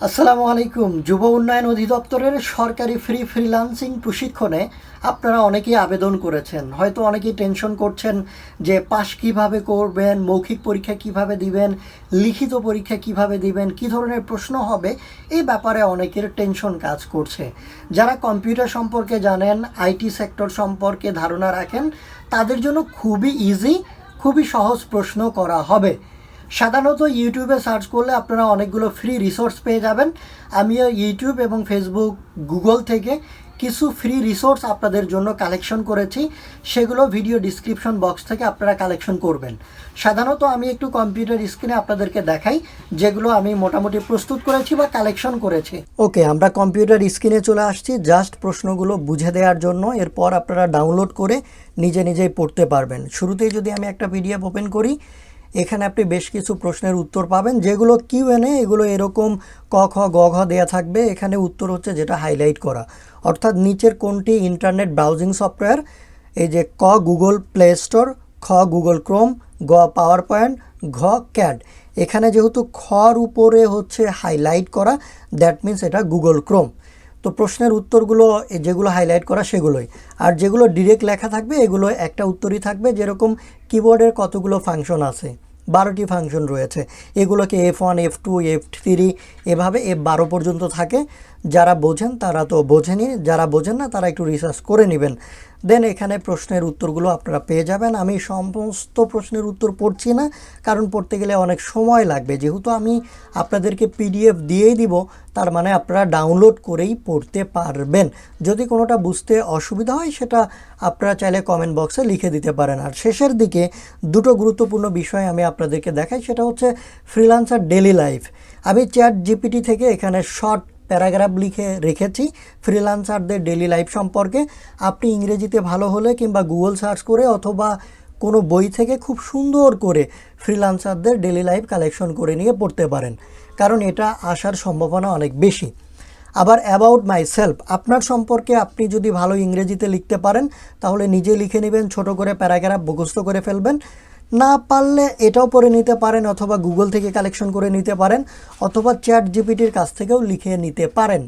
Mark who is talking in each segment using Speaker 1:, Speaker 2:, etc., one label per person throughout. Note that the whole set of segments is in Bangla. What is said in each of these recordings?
Speaker 1: আসসালামু আলাইকুম। যুব উন্নয়ন অধিদপ্তরের সরকারি ফ্রি ফ্রিলান্সিং প্রশিক্ষণে আপনারা অনেকেই আবেদন করেছেন। হয়তো অনেকেই টেনশন করছেন যে পাশ কীভাবে করবেন, মৌখিক পরীক্ষা কীভাবে দিবেন, লিখিত পরীক্ষা কীভাবে দিবেন, কি ধরনের প্রশ্ন হবে, এই ব্যাপারে অনেকের টেনশন কাজ করছে। যারা কম্পিউটার সম্পর্কে জানেন আইটি সেক্টর সম্পর্কে ধারণা রাখেন, তাদের জন্য খুবই ইজি খুবই সহজ প্রশ্ন করা হবে। সাধারণত ইউটিউবে সার্চ করলে আপনারা অনেকগুলো ফ্রি রিসোর্স পেয়ে যাবেন। আমিও ইউটিউব এবং ফেসবুক গুগল থেকে কিছু ফ্রি রিসোর্স আপনাদের জন্য কালেকশন করেছি। সেগুলো ভিডিও ডিসক্রিপশন বক্স থেকে আপনারা কালেকশন করবেন। সাধারণত আমি একটু কম্পিউটার স্ক্রিনে আপনাদেরকে দেখাই, যেগুলো আমি মোটামুটি প্রস্তুত করেছি বা কালেকশন করেছি। ওকে আমরা কম্পিউটার স্ক্রিনে চলে আসছি জাস্ট প্রশ্নগুলো বুঝে দেওয়ার জন্য। এরপর আপনারা ডাউনলোড করে নিজে নিজেই পড়তে পারবেন। শুরুতেই যদি আমি একটা পিডিএফ ওপেন করি এখানে আপনি বেশ কিছু প্রশ্নের উত্তর পাবেন, যেগুলো কিউ এনে এগুলো এরকম ক, খ, গ, ঘ দেয়া থাকবে। এখানে উত্তর হচ্ছে যেটা হাইলাইট করা। অর্থাৎ নিচের কোনটি ইন্টারনেট ব্রাউজিং সফটওয়্যার এই যে ক গুগল প্লে স্টোর খ গুগল ক্রোম গ পাওয়ার পয়েন্ট ঘ ক্যাড এখানে যেহেতু খর উপরে হচ্ছে হাইলাইট করা দ্যাট মিন্স এটা গুগল ক্রোম তো প্রশ্নের উত্তরগুলো যেগুলো হাইলাইট করা, সেগুলোই। আর যেগুলো ডিরেক্ট লেখা থাকবে, এগুলো একটা উত্তরই থাকবে, যেরকম কিবোর্ডের কতগুলো ফাংশন আছে। বারোটি ফাংশন রয়েছে। এগুলোকে F one F two F three এভাবে এফ বারো পর্যন্ত থাকে। যারা বোঝেন তারা তো বোঝেনি যারা বোঝেন না তারা একটু রিসার্চ করে নেবেন। দেন এখানে প্রশ্নের উত্তরগুলো আপনারা পেয়ে যাবেন। আমি সমস্ত প্রশ্নের উত্তর পড়ছি না, কারণ পড়তে গেলে অনেক সময় লাগবে। যেহেতু আমি আপনাদেরকে পিডিএফ দিয়েই দিব, তার মানে আপনারা ডাউনলোড করেই পড়তে পারবেন। যদি কোনোটা বুঝতে অসুবিধা হয়, সেটা আপনারা চাইলে কমেন্ট বক্সে লিখে দিতে পারেন। আর শেষের দিকে দুটো গুরুত্বপূর্ণ বিষয় আমি আপনাদেরকে দেখাই, সেটা হচ্ছে ফ্রিলান্সার ডেলি লাইফ আমি চ্যাট জিপিটি থেকে এখানে শর্ট প্যারাগ্রাফ লিখে রেখেছি ফ্রিলান্সারদের ডেলি লাইফ সম্পর্কে। আপনি ইংরেজিতে ভালো হলে কিংবা গুগল সার্চ করে অথবা কোনো বই থেকে খুব সুন্দর করে ফ্রিলান্সারদের ডেলি লাইফ কালেকশন করে নিয়ে পড়তে পারেন, কারণ এটা আসার সম্ভাবনা অনেক বেশি। আবার অ্যাবাউট মাই সেলফ আপনার সম্পর্কে আপনি যদি ভালো ইংরেজিতে লিখতে পারেন, তাহলে নিজে লিখে নেবেন, ছোট করে প্যারাগ্রাফ মুখস্থ করে ফেলবেন। না পারলে এটাও পড়ে নিতে পারেন অথবা গুগল থেকে কালেকশন করে নিতে পারেন অথবা চ্যাট জিপিটির কাছ থেকেও লিখে নিতে পারেন।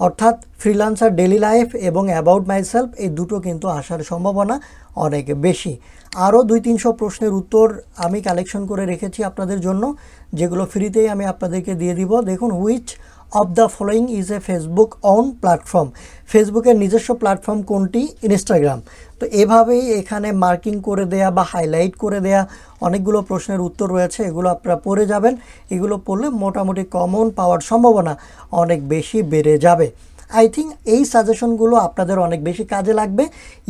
Speaker 1: অর্থাৎ ফ্রিলান্সার ডেলি লাইফ এবং অ্যাবাউট মাইসেলফ এই দুটো কিন্তু আসার সম্ভাবনা অনেক বেশি। আরও দুই তিনশো প্রশ্নের উত্তর আমি কালেকশন করে রেখেছি আপনাদের জন্য, যেগুলো ফ্রিতেই আমি আপনাদেরকে দিয়ে দিব। দেখুন which of the following is a Facebook on platform ফেসবুকের নিজস্ব প্ল্যাটফর্ম কোনটি? ইনস্টাগ্রাম তো এভাবেই এখানে মার্কিং করে দেয়া বা হাইলাইট করে দেয়া অনেকগুলো প্রশ্নের উত্তর রয়েছে, এগুলো আপনারা পড়ে যাবেন। এগুলো পড়লে মোটামুটি কমন পাওয়ার সম্ভাবনা অনেক বেশি বেড়ে যাবে। আই থিঙ্ক এই সাজেশনগুলো আপনাদের অনেক বেশি কাজে লাগবে।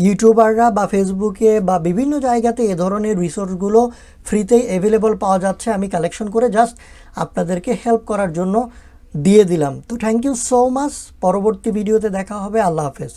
Speaker 1: ইউটিউবাররা বা ফেসবুকে বা বিভিন্ন জায়গাতে এ ধরনের রিসোর্সগুলো ফ্রিতেই অ্যাভেলেবল পাওয়া যাচ্ছে। আমি কালেকশন করে জাস্ট আপনাদেরকে হেল্প করার জন্য দিয়ে দিলাম। তো থ্যাংক ইউ সো মাচ পরবর্তী ভিডিওতে দেখা হবে। আল্লাহ হাফেজ।